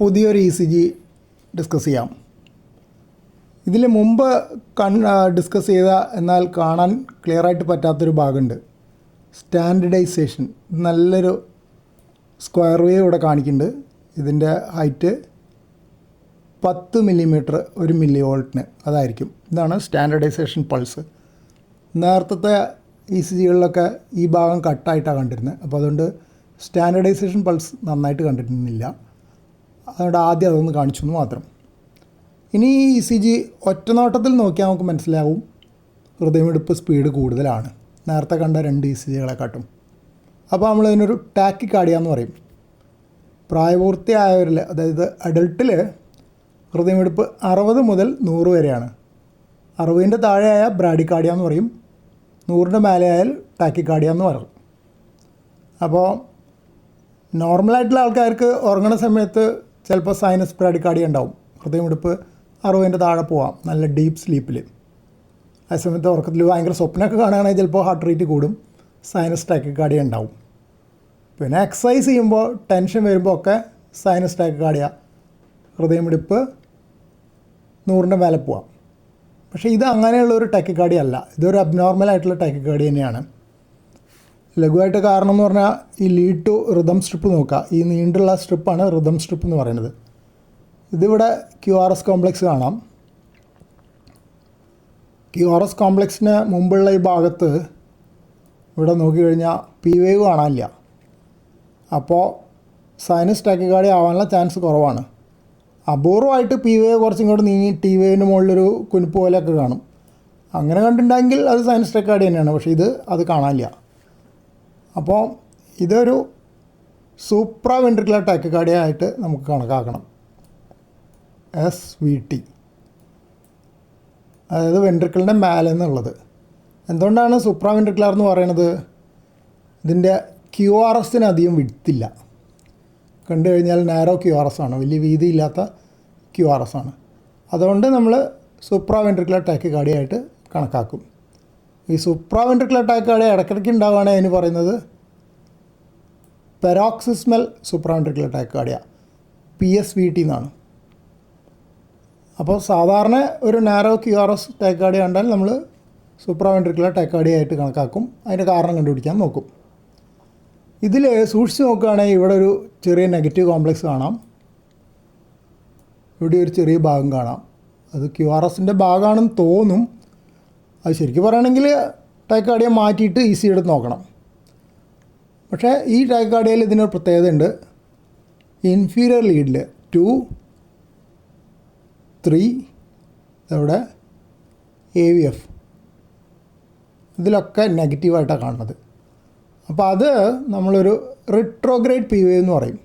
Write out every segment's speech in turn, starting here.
പുതിയൊരു E C G discuss ചെയ്യാം. ഇതിൽ മുമ്പ് കൺ ഡിസ്കസ് ചെയ്ത എന്നാൽ കാണാൻ ക്ലിയർ ആയിട്ട് പറ്റാത്തൊരു ഭാഗമുണ്ട്. സ്റ്റാൻഡർഡൈസേഷൻ നല്ലൊരു സ്ക്വയർ വേവ് ഇവിടെ കാണിക്കുന്നുണ്ട്. ഇതിന്റെ ഹൈറ്റ് പത്ത് മില്ലിമീറ്റർ ഒരു മില്ലി വോൾട്ടിന് അതായിരിക്കും. ഇതാണ് സ്റ്റാൻഡർഡൈസേഷൻ പൾസ് നേരത്തെ ഇ സി ജികളിലൊക്കെ ഈ ഭാഗം കട്ടായിട്ടാണ് കണ്ടിരുന്നത്. അപ്പോൾ അതുകൊണ്ട് സ്റ്റാൻഡർഡൈസേഷൻ പൾസ് നന്നായിട്ട് കണ്ടിരുന്നില്ല. അതുകൊണ്ട് ആദ്യം അതൊന്ന് കാണിച്ചു എന്ന് മാത്രം. ഇനി ഇ സി ജി ഒറ്റ നോട്ടത്തിൽ നോക്കിയാൽ നമുക്ക് മനസ്സിലാവും ഹൃദയമിടിപ്പ് സ്പീഡ് കൂടുതലാണ്. നേരത്തെ കണ്ട രണ്ട് ഇ സി ജികളെക്കാട്ടും അപ്പോൾ നമ്മൾ ഇതിനൊരു ടാക്കി കാടിയാന്ന് പറയും. പ്രായപൂർത്തിയായവരിൽ അതായത് അഡൾട്ടിൽ ഹൃദയമിടിപ്പ് അറുപത് മുതൽ നൂറ് വരെയാണ്. അറുപതിന്റെ താഴെയായ ബ്രാഡിക്കാർഡിയ എന്ന് പറയും. നൂറിന്റെ മേലെ ആയാൽ ടാക്കിക്കാർഡിയ എന്ന് പറയും. അപ്പോൾ നോർമലായിട്ടുള്ള ആൾക്കാർക്ക് ഉറങ്ങുന്ന സമയത്ത് ചിലപ്പോൾ സൈനസ് ബ്രാഡിക്കാർഡിയ ഉണ്ടാവും ഹൃദയമിടിപ്പ് അറുപതിന്റെ താഴെ പോവാം. നല്ല ഡീപ്പ് സ്ലീപ്പിൽ ആ സമയത്ത് ഉറക്കത്തിൽ ഭയങ്കര സ്വപ്നമൊക്കെ കാണുകയാണെങ്കിൽ ചിലപ്പോൾ ഹാർട്ട് റേറ്റ് കൂടും. സൈനസ് ടാക്കിക്കാർഡിയ ഉണ്ടാവും പിന്നെ എക്സസൈസ് ചെയ്യുമ്പോൾ ടെൻഷൻ വരുമ്പോൾ ഒക്കെ സൈനസ് ടാക്കിക്കാർഡിയ ഹൃദയമിടിപ്പ് നൂറിന്റെ മേലെ പോവാം. പക്ഷേ ഇത് അങ്ങനെയുള്ള ഒരു ടാക്കിക്കാർഡിയ അല്ല. ഇതൊരു അബ്നോർമൽ ആയിട്ടുള്ള ടാക്കിക്കാടി തന്നെയാണ്. ലഘുവായിട്ട് കാരണം എന്ന് പറഞ്ഞാൽ ഈ ലീഡ് ടു റിതം സ്ട്രിപ്പ് നോക്കുക ഈ നീണ്ടുള്ള സ്ട്രിപ്പാണ് റിതം സ്ട്രിപ്പ് എന്ന് പറയുന്നത്. ഇതിവിടെ ക്യു ആർ എസ് കോംപ്ലക്സ് കാണാം. ക്യു ആർ എസ് കോംപ്ലക്സിന് മുമ്പുള്ള ഈ ഭാഗത്ത് ഇവിടെ നോക്കിക്കഴിഞ്ഞാൽ പി വേവ് കാണാനില്ല. അപ്പോൾ സൈനസ് ടാക്കിക്കാടി ആവാനുള്ള ചാൻസ് കുറവാണ്. അപൂർവമായിട്ട് പി വേവ് കുറച്ചും ഇങ്ങോട്ട് നീങ്ങി ടി വേവിന് മുകളിലൊരു കുനിപ്പ് പോലെയൊക്കെ കാണും. അങ്ങനെ കണ്ടിട്ടുണ്ടെങ്കിൽ അത് സൈനസ് ടാക്കിക്കാടി തന്നെയാണ്. പക്ഷേ ഇത് അത് കാണാനില്ല. അപ്പോൾ ഇതൊരു സൂപ്ര വെൻട്രിക്കുലർ ടാക്കിക്കാർഡിയ ആയിട്ട് നമുക്ക് കണക്കാക്കണം. എസ് വി ടി അതായത് വെൻട്രിക്കിളിന്റെ മേലെ എന്നുള്ളത്. എന്തുകൊണ്ടാണ് സൂപ്ര വെൻട്രിക്കുലർ എന്ന് പറയണത് ഇതിന്റെ ക്യു ആർ എസിന് അധികം വിടുത്തില്ല കണ്ടു കഴിഞ്ഞാൽ നാരോ ക്യു ആർ എസ് ആണ്. വലിയ വീതിയില്ലാത്ത ക്യു ആർ എസ് ആണ്. അതുകൊണ്ട് നമ്മൾ സൂപ്ര വെൻട്രിക്കുലർ ടാക്കിക്കാർഡിയ ആയിട്ട് കണക്കാക്കും. ഈ സുപ്രാവെൻട്രിക്കൽ അറ്റാക്കുകൾ ഇടയ്ക്കിടയ്ക്ക് ഉണ്ടാവുകയാണ് അതിന് പറയുന്നത്. Paroxysmal supraventricular tachycardia P S V T എന്നാണ്. അപ്പോൾ സാധാരണ ഒരു narrow Q R S tachycardia കണ്ടാൽ നമ്മൾ സൂപ്രാവെൻട്രിക്കുലർ ടാക്കാർഡിയ ആയിട്ട് കണക്കാക്കും. അതിന്റെ കാരണം കണ്ടുപിടിക്കാൻ നോക്കും. ഇതിൽ സൂക്ഷിച്ച് നോക്കുകയാണെങ്കിൽ ഇവിടെ ഒരു ചെറിയ നെഗറ്റീവ് കോംപ്ലക്സ് കാണാം. ഇവിടെ ഒരു ചെറിയ ഭാഗം കാണാം. അത് ക്യു ആർ എസിന്റെ ഭാഗമാണെന്ന് തോന്നും. അത് ശരിക്കും പറയുകയാണെങ്കിൽ ടൈക്കാർഡിയ മാറ്റിയിട്ട് ഈസി എടുത്ത് നോക്കണം. പക്ഷേ ഈ ടൈക്കാർഡിയയിൽ ഇതിനൊരു പ്രത്യേകത ഉണ്ട് ഇൻഫീരിയർ ലീഡിൽ ടു ത്രീ ഇവിടെ എ വി എഫ് ഇതിലൊക്കെ നെഗറ്റീവായിട്ടാണ് കാണുന്നത്. അപ്പോൾ അത് നമ്മളൊരു റിട്രോഗ്രേഡ് പി വി എന്ന് പറയും.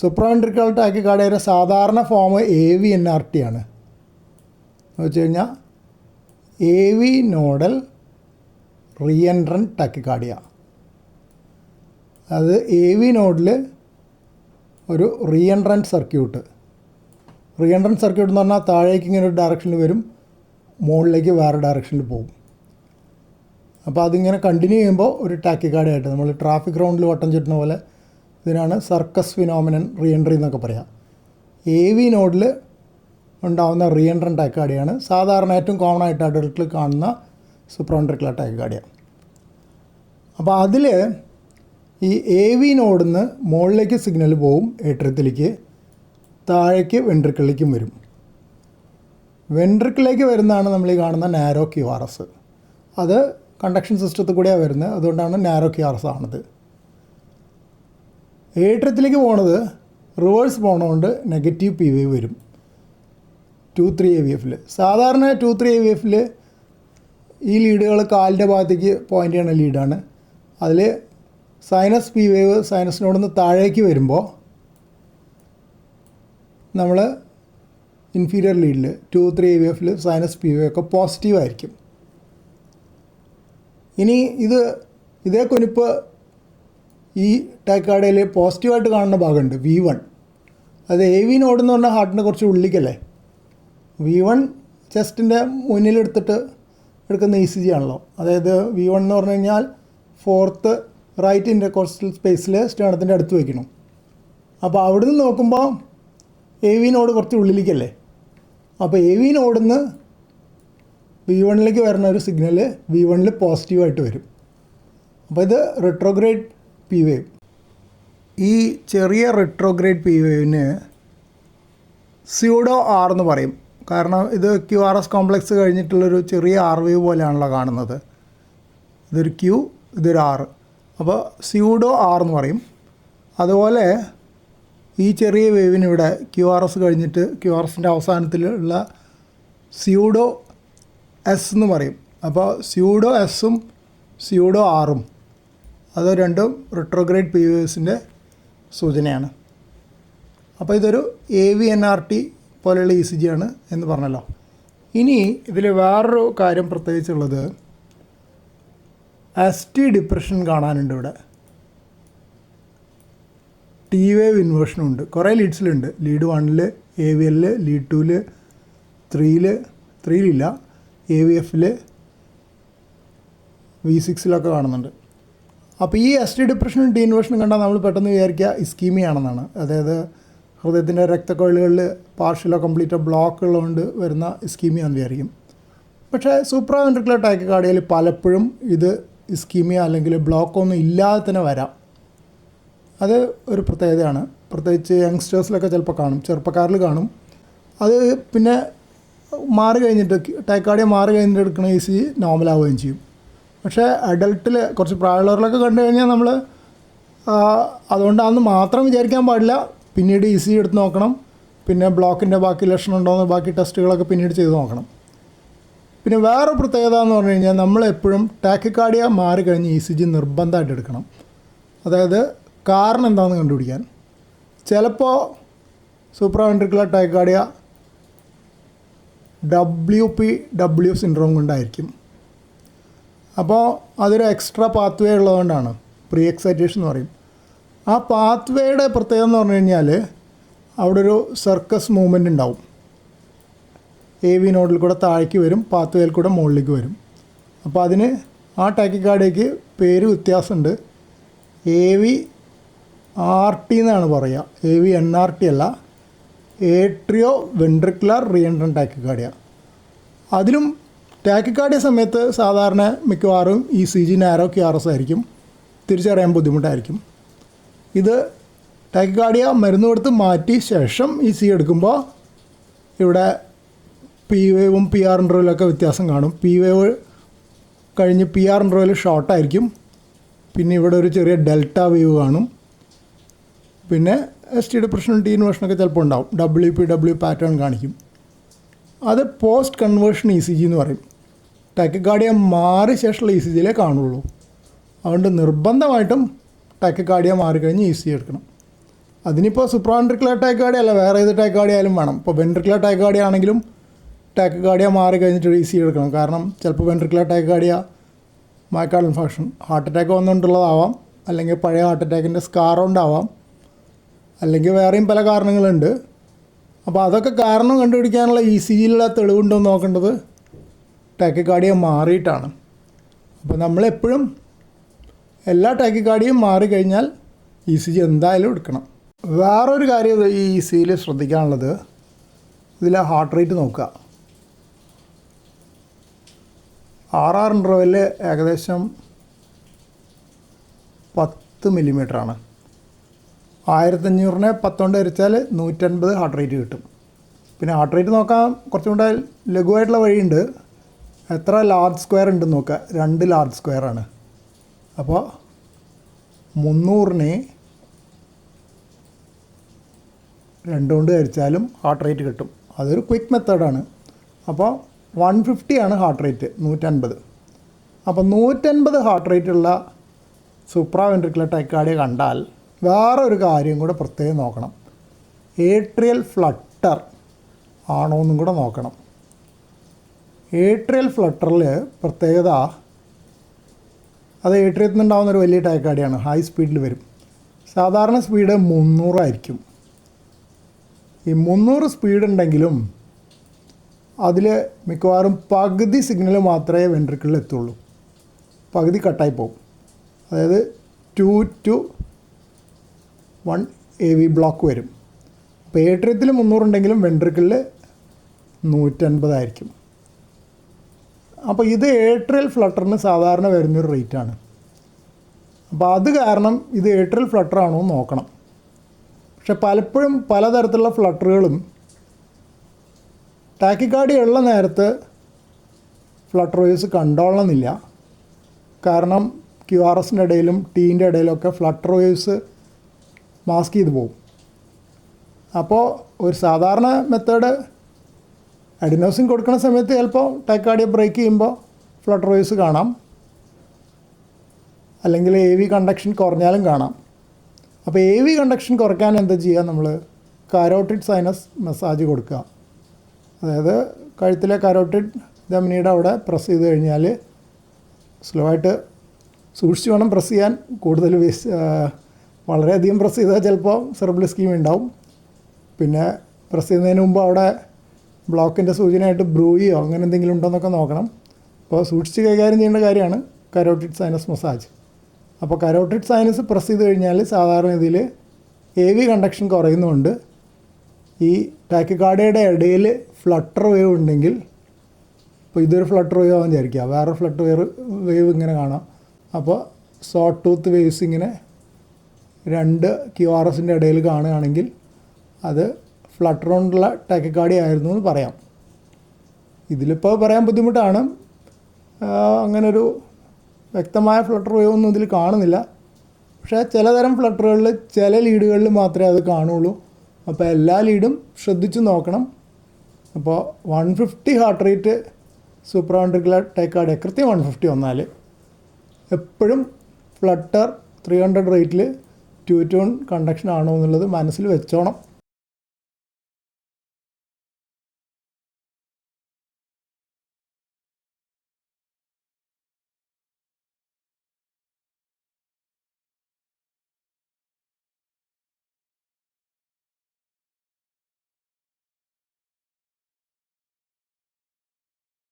സുപ്രോവെൻട്രിക്കൽ ടാക്കിക്കാർഡിയയുടെ സാധാരണ form A V N R T ആണ്. എന്ന് വെച്ച് കഴിഞ്ഞാൽ A V nodal reentrant tachycardia അത് എ വി നോഡിൽ ഒരു റീഎൻട്രൻ സർക്യൂട്ട് റീഎൻട്രൻ സർക്യൂട്ട് എന്ന് പറഞ്ഞാൽ താഴേക്ക് ഇങ്ങനെ ഒരു ഡയറക്ഷനിൽ വരും മുകളിലേക്ക് വേറെ ഡയറക്ഷനിൽ പോകും. അപ്പോൾ അതിങ്ങനെ കണ്ടിന്യൂ ചെയ്യുമ്പോൾ ഒരു ടാക്കിക്കാർഡിയായിട്ട് നമ്മൾ ട്രാഫിക് റൗണ്ടിൽ വട്ടം ചുറ്റുന്ന പോലെ ഇതിനാണ് സർക്കസ് ഫിനോമിനൻ റീ എൻട്രി എന്നൊക്കെ പറയാം. എ വി നോഡിൽ ഉണ്ടാകുന്ന റീ ടൈക്കാഡിയാണ് സാധാരണ ഏറ്റവും കോമൺ ആയിട്ട് അഡൽട്ടിൽ കാണുന്ന സുപ്രോൺട്രിക്കുലർ ടൈക്കാഡിയ അപ്പോൾ അതിൽ ഈ എ വി നോടുന്ന് മുകളിലേക്ക് സിഗ്നൽ പോവും ഏട്രിയത്തിലേക്ക് താഴേക്ക് വെൻട്രിക്കിളിലേക്കും വരും. വെൻട്രിക്കിലേക്ക് വരുന്നതാണ് നമ്മൾ ഈ കാണുന്ന നാരോ ക്യു ആർ എസ് അത് കണ്ടക്ഷൻ സിസ്റ്റത്തിൽ കൂടിയാണ് വരുന്നത്. അതുകൊണ്ടാണ് നാരോ ക്യു ആർ എസ് ആണത് ഏട്രിയത്തിലേക്ക് പോണത് റിവേഴ്സ് പോണതുകൊണ്ട് നെഗറ്റീവ് പി വി വരും. ടു ത്രീ എ വി എഫിൽ സാധാരണ ടു ത്രീ എ വി എഫിൽ ഈ ലീഡുകൾ കാലിന്റെ ഭാഗത്തേക്ക് പോയിന്റ് ചെയ്യണ ലീഡാണ്. അതിൽ സൈനസ് പി വേവ് സൈനസിനോടൊന്ന് താഴേക്ക് വരുമ്പോൾ നമ്മൾ ഇൻഫീരിയർ ലീഡിൽ ടു ത്രീ എ വി എഫിൽ സൈനസ് പി വേവ് ഒക്കെ പോസിറ്റീവായിരിക്കും ഇനി ഇത് ഇതേ കുനിപ്പ് ഈ ടൈക്കാടയിൽ പോസിറ്റീവായിട്ട് കാണുന്ന ഭാഗമുണ്ട് വി വൺ അത് എ വി നോഡ് എന്ന് പറഞ്ഞാൽ ഹാർട്ടിന്റെ കുറച്ച് ഉള്ളിക്കല്ലേ? വി വൺ ചെസ്റ്റിന്റെ മുന്നിലെടുത്തിട്ട് എടുക്കുന്ന ഇ സി ജി ആണല്ലോ. അതായത് വി വൺ എന്ന് പറഞ്ഞു കഴിഞ്ഞാൽ ഫോർത്ത് റൈറ്റ് ഇന്റർകോസ്റ്റൽ സ്പേസിൽ സ്റ്റേണത്തിന്റെ അടുത്ത് വയ്ക്കണം അപ്പോൾ അവിടെ നിന്ന് നോക്കുമ്പോൾ എ വി നോഡ് കുറച്ച് ഉള്ളിലേക്കല്ലേ? അപ്പോൾ എ നിന്ന് വി വണ്ണിലേക്ക് വരുന്ന ഒരു സിഗ്നൽ വി വണ്ണിൽ പോസിറ്റീവായിട്ട് വരും. അപ്പോൾ ഇത് റിട്രോഗ്രേഡ് പി വേവ് ഈ ചെറിയ റിട്രോഗ്രേഡ് പി വേവിന് സ്യൂഡോ ആർ എന്ന് പറയും. കാരണം ഇത് ക്യു ആർ എസ് കോംപ്ലക്സ് കഴിഞ്ഞിട്ടുള്ളൊരു ചെറിയ ആർ വേവ് പോലെയാണല്ലോ കാണുന്നത്. ഇതൊരു ക്യു ഇതൊരു ആർ അപ്പോൾ സ്യൂഡോ ആർ എന്ന് പറയും. അതുപോലെ ഈ ചെറിയ വേവിന് ഇവിടെ ക്യു ആർ എസ് കഴിഞ്ഞിട്ട് ക്യു ആർ എസിന്റെ അവസാനത്തിലുള്ള സ്യൂഡോ എസ് എന്ന് പറയും. അപ്പോൾ സ്യൂഡോ എസ്സും സ്യൂഡോ ആറും അത് രണ്ടും റിട്രോഗ്രേഡ് പി വേവ്സിന്റെ സൂചനയാണ്. അപ്പോൾ ഇതൊരു A V N R T പോലെയുള്ള ഇ സി ജി ആണ് എന്ന് പറഞ്ഞല്ലോ. ഇനി ഇതിൽ വേറൊരു കാര്യം പ്രത്യേകിച്ചുള്ളത്. എസ് ടി ഡിപ്രഷൻ കാണാനുണ്ട് ഇവിടെ. ടി വേവ് ഇൻവേർഷനും ഉണ്ട്. കുറേ ലീഡ്സിലുണ്ട് ലീഡ് വണ്ണിൽ എ വി എല്ലിൽ ലീഡ് ടൂവിൽ ത്രീയിൽ ത്രീയിലില്ല എ വി എഫിൽ വി സിക്സിലൊക്കെ കാണുന്നുണ്ട്. അപ്പോൾ ഈ എസ് ടി ഡിപ്രഷനും ടി ഇൻവേർഷനും കണ്ടാൽ നമ്മൾ പെട്ടെന്ന് വിചാരിക്കുക ഇസ്കീമിയാണെന്നാണ്. അതായത് ഹൃദയത്തിന്റെ രക്തക്കൊഴലുകളിൽ പാർഷ്യലോ കംപ്ലീറ്റോ ഉള്ളതുകൊണ്ട് വരുന്ന ഇസ്കീമിയാന്ന് വിചാരിക്കും പക്ഷേ സൂപ്രാ വെൻട്രിക്കുലർ ടൈക്കക്കാർഡിയയിൽ പലപ്പോഴും ഇത് ഇസ്കീമിയ അല്ലെങ്കിൽ ബ്ലോക്കൊന്നും ഇല്ലാതെ തന്നെ വരാം. അത് ഒരു പ്രത്യേകതയാണ്. പ്രത്യേകിച്ച് യങ്സ്റ്റേഴ്സിലൊക്കെ ചിലപ്പോൾ കാണും. ചെറുപ്പക്കാരിൽ കാണും. അത് പിന്നെ മാറി കഴിഞ്ഞിട്ട് ടൈക്കാർഡിയ മാറി കഴിഞ്ഞിട്ട് എടുക്കുന്ന ഈ സി നോർമലാവുകയും ചെയ്യും. പക്ഷേ അഡൽട്ടിൽ കുറച്ച് പ്രായമുള്ളവരിലൊക്കെ കണ്ടു കഴിഞ്ഞാൽ നമ്മൾ അതുകൊണ്ടാണെന്ന് മാത്രം വിചാരിക്കാൻ പാടില്ല. പിന്നീട് ഇ സി എടുത്ത് നോക്കണം. പിന്നെ ബ്ലോക്കിന്റെ ബാക്കി ലക്ഷണം ഉണ്ടോയെന്ന് ബാക്കി ടെസ്റ്റുകളൊക്കെ പിന്നീട് ചെയ്ത് നോക്കണം. പിന്നെ വേറെ പ്രത്യേകത എന്ന് പറഞ്ഞു കഴിഞ്ഞാൽ നമ്മളെപ്പോഴും ടാക്കിക്കാർഡിയ മാറി കഴിഞ്ഞ് ഇ സി ജി നിർബന്ധമായിട്ട് എടുക്കണം. അതായത് കാരണം എന്താണെന്ന് കണ്ടുപിടിക്കാൻ. ചിലപ്പോൾ supraventricular tachycardia W P W syndrome കൊണ്ടായിരിക്കും. അപ്പോൾ അതൊരു എക്സ്ട്രാ പാത്വേ ഉള്ളതുകൊണ്ടാണ്. പ്രീ എക്സൈറ്റേഷൻ എന്ന് പറയും. ആ പാത്വേയുടെ പ്രത്യേകത എന്ന് പറഞ്ഞു കഴിഞ്ഞാൽ അവിടെ ഒരു സർക്കസ് മൂവ്മെന്റ് ഉണ്ടാവും. എ വി നോഡിൽ കൂടെ താഴേക്ക് വരും പാത്വേയിൽ കൂടെ മുകളിലേക്ക് വരും. അപ്പോൾ അതിന് ആ ടാക്കിക്കാർഡിയക്ക് പേര് വ്യത്യാസമുണ്ട്. എ വി ആർ ടി എന്നാണ് പറയുക. A V N R T അല്ല. ഏട്രിയോ വെൻട്രിക്കുലർ റീഎൻട്രൻ ടാക്കിക്കാർഡിയ അതിലും ടാക്കിക്കാർഡിയ സമയത്ത് സാധാരണ മിക്കവാറും E C G narrow Q R S ആയിരിക്കും. തിരിച്ചറിയാൻ ബുദ്ധിമുട്ടായിരിക്കും. ഇത് ടൈക്കാർഡിയ മരുന്ന് കൊടുത്ത് മാറ്റി ശേഷം ഈ സി എടുക്കുമ്പോൾ ഇവിടെ പി വേവും പി ആർ ഇൻട്രോയിലൊക്കെ വ്യത്യാസം കാണും. പി വേവ് കഴിഞ്ഞ് പി ആർ ഇൻട്രോയിൽ ഷോർട്ടായിരിക്കും പിന്നെ ഇവിടെ ഒരു ചെറിയ ഡെൽറ്റ വേവ് കാണും. പിന്നെ എസ് ടി ഡിപ്രഷനും ടി ഇൻവേഷനൊക്കെ ചിലപ്പോൾ ഉണ്ടാവും. ഡബ്ല്യു പി ഡബ്ല്യു പാറ്റേൺ കാണിക്കും. അത് post conversion E C G എന്ന് പറയും. ടാക്കിക്കാർഡിയ മാറിയ ശേഷമുള്ള ഇ സി ജിയിലേ കാണുള്ളൂ. അതുകൊണ്ട് നിർബന്ധമായിട്ടും ടാക്കിക്കാർഡിയ മാറിക്കഴിഞ്ഞ് ഈസി എടുക്കണം. അതിനിപ്പോൾ സുപ്രാൻട്രിക്കുലർ ടാക്കാർഡിയ അല്ല വേറെ ഏത് ടാക്കാർഡിയ ആയാലും വേണം. ഇപ്പോൾ വെൻട്രിക്കുലർ ടാക്കാർഡിയ ആണെങ്കിലും ടാക്കിക്കാർഡിയ മാറി കഴിഞ്ഞിട്ട് ഈസി എടുക്കണം. കാരണം ചിലപ്പോൾ വെൻട്രിക്കുലർ ടാക്കിക്കാർഡിയ മയക്കാൾ ഇൻഫെക്ഷൻ ഹാർട്ട് അറ്റാക്ക് വന്നുകൊണ്ടുള്ളതാവാം അല്ലെങ്കിൽ പഴയ ഹാർട്ട് അറ്റാക്കിന്റെ സ്കാർ കൊണ്ടാവാം അല്ലെങ്കിൽ വേറെയും പല കാരണങ്ങളുണ്ട്. അപ്പോൾ അതൊക്കെ കാരണം കണ്ടുപിടിക്കാനുള്ള ഇ സി ജിയിലുള്ള തെളിവുണ്ടോ നോക്കേണ്ടത് ടാക്കിക്കാർഡിയ മാറിയിട്ടാണ്. അപ്പോൾ നമ്മളെപ്പോഴും എല്ലാ ടാക്കിക്കാർഡിയും മാറിക്കഴിഞ്ഞാൽ ഇ സി ജി എന്തായാലും എടുക്കണം. വേറൊരു കാര്യം ഈ ഇ സിയിൽ ശ്രദ്ധിക്കാനുള്ളത് ഇതിലെ ഹാർട്ട് റേറ്റ് നോക്കുക. ആർ ആർ ഇന്റർവെല്ലിൽ ഏകദേശം പത്ത് മില്ലിമീറ്ററാണ് ആയിരത്തഞ്ഞൂറിനെ പത്തോണ്ട് ഹരിച്ചാൽ നൂറ്റൻപത് ഹാർട്ട് റേറ്റ് കിട്ടും. പിന്നെ ഹാർട്ട് റേറ്റ് നോക്കാൻ കുറച്ചും കൂടെ ലഘുവായിട്ടുള്ള വഴിയുണ്ട്. എത്ര ലാർജ് സ്ക്വയർ ഉണ്ടെന്ന് നോക്കുക. രണ്ട് ലാർജ് സ്ക്വയറാണ് അപ്പോൾ മുന്നൂറിനെ രണ്ട് കൊണ്ട് ഹരിച്ചാലും ഹാർട്ട് റേറ്റ് കിട്ടും. അതൊരു ക്വിക്ക് മെത്തേഡാണ് അപ്പോൾ വൺ ഫിഫ്റ്റിയാണ് ഹാർട്ട് റേറ്റ് നൂറ്റൻപത്. അപ്പോൾ നൂറ്റൻപത് ഹാർട്ട് റേറ്റ് ഉള്ള സൂപ്രാവെൻട്രിക്കുലർ ടൈക്കാഡിയ കണ്ടാൽ വേറെ ഒരു കാര്യം കൂടെ പ്രത്യേകം നോക്കണം. ഏട്രിയൽ ഫ്ലട്ടർ ആണോ എന്നും കൂടെ നോക്കണം. ഏട്രിയൽ ഫ്ലട്ടറിൽ പ്രത്യേകത അത് ഏട്രിയത്തിൽ നിന്നുണ്ടാകുന്ന ഒരു വലിയ ടയക്കാടിയാണ് ഹൈ സ്പീഡിൽ വരും. സാധാരണ സ്പീഡ് മുന്നൂറായിരിക്കും ഈ മുന്നൂറ് സ്പീഡ് ഉണ്ടെങ്കിലും അതിൽ മിക്കവാറും പകുതി സിഗ്നൽ മാത്രമേ വെൻട്രിക്കിളിൽ എത്തുള്ളൂ. പകുതി കട്ടായി പോകും. അതായത് two two one A V block വരും. അപ്പോൾ ഏട്രിയത്തിൽ മുന്നൂറുണ്ടെങ്കിലും വെൻട്രിക്കിളിൽ നൂറ്റൻപതായിരിക്കും അപ്പോൾ ഇത് ഏട്രിയൽ ഫ്ലട്ടറിന് സാധാരണ വരുന്നൊരു റേറ്റാണ് അപ്പോൾ അത് കാരണം ഇത് ഏട്രിയൽ ഫ്ലട്ടർ ആണോ എന്ന് നോക്കണം. പക്ഷെ പലപ്പോഴും പലതരത്തിലുള്ള ഫ്ലട്ടറുകളും ടാക്കിക്കാടി ഉള്ള നേരത്ത് ഫ്ലട്ടർ വേവ്സ് കണ്ടോളണമെന്നില്ല. കാരണം ക്യു ആർ എസിന്റെ ഇടയിലും ടീന്റെ ഇടയിലൊക്കെ ഫ്ലട്ടർ വേവ്സ് മാസ്ക് ചെയ്ത് പോകും. അപ്പോൾ ഒരു സാധാരണ മെത്തേഡ് അഡിനോസിൻ കൊടുക്കുന്ന സമയത്ത് ചിലപ്പോൾ ടാക്കാർഡിയ ബ്രേക്ക് ചെയ്യുമ്പോൾ ഫ്ലട്ടർ വേവ്സ് കാണാം. അല്ലെങ്കിൽ എ വി കണ്ടക്ഷൻ കുറഞ്ഞാലും കാണാം. അപ്പോൾ എ വി കണ്ടക്ഷൻ കുറയ്ക്കാൻ എന്താ ചെയ്യുക നമ്മൾ കാരോട്ടിഡ് സൈനസ് മസാജ് കൊടുക്കുക അതായത് കഴുത്തിലെ കാരോട്ടിഡ് ധമനിയുടെ അവിടെ പ്രസ് ചെയ്ത് കഴിഞ്ഞാൽ സ്ലോ ആയിട്ട് സൂക്ഷിച്ച് വേണം പ്രസ് ചെയ്യാൻ. കൂടുതൽ വളരെയധികം പ്രസ് ചെയ്താൽ ചിലപ്പോൾ സെർബിൾ സ്കീം ഉണ്ടാവും. പിന്നെ പ്രസ് ചെയ്യുന്നതിന് മുമ്പ് അവിടെ ബ്ലോക്കിന്റെ സൂചനയായിട്ട് ബ്രൂയിയോ അങ്ങനെ എന്തെങ്കിലും ഉണ്ടോ എന്നൊക്കെ നോക്കണം. അപ്പോൾ സൂക്ഷിച്ച് കൈകാര്യം ചെയ്യേണ്ട കാര്യമാണ് കരോട്ടിഡ് സൈനസ് മസാജ് അപ്പോൾ കരോട്ടിഡ് സൈനസ് പ്രസ് ചെയ്ത് കഴിഞ്ഞാൽ സാധാരണ ഇതിൽ എ വി കണ്ടക്ഷൻ കുറയുന്നതുകൊണ്ട് ഈ ടാക്കിക്കാർഡിയുടെ ഇടയിൽ ഫ്ലട്ടർ വേവ് ഉണ്ടെങ്കിൽ ഇപ്പോൾ ഇതൊരു ഫ്ലട്ടർ വേവ് ആവാൻ വിചാരിക്കുക. വേറെ ഫ്ലട്ടർ വേവ് വേവ് ഇങ്ങനെ കാണാം. അപ്പോൾ ഷോർട്ട് ടൂത്ത് വേവ്സ് ഇങ്ങനെ രണ്ട് ക്യു ആർ എസിന്റെ ഇടയിൽ കാണുകയാണെങ്കിൽ അത് ഫ്ലട്ടർ കൊണ്ടുള്ള ടാക്കിക്കാർഡി ആയിരുന്നു എന്ന് പറയാം. ഇതിലിപ്പോൾ പറയാൻ ബുദ്ധിമുട്ടാണ്. അങ്ങനൊരു വ്യക്തമായ ഫ്ലട്ടർ ഒന്നും ഇതിൽ കാണുന്നില്ല. പക്ഷേ ചിലതരം ഫ്ലട്ടറുകളിൽ ചില ലീഡുകളിൽ മാത്രമേ അത് കാണുള്ളൂ. അപ്പോൾ എല്ലാ ലീഡും ശ്രദ്ധിച്ച് നോക്കണം. അപ്പോൾ one fifty heart rate super hundred tachycardia കൃത്യം വൺ ഫിഫ്റ്റി വന്നാൽ എപ്പോഴും ഫ്ലട്ടർ ത്രീ ഹൺഡ്രഡ് റേറ്റിൽ ട്യൂറ്റോൺ കണ്ടക്ഷൻ ആണോ എന്നുള്ളത് മനസ്സിൽ വെച്ചോണം.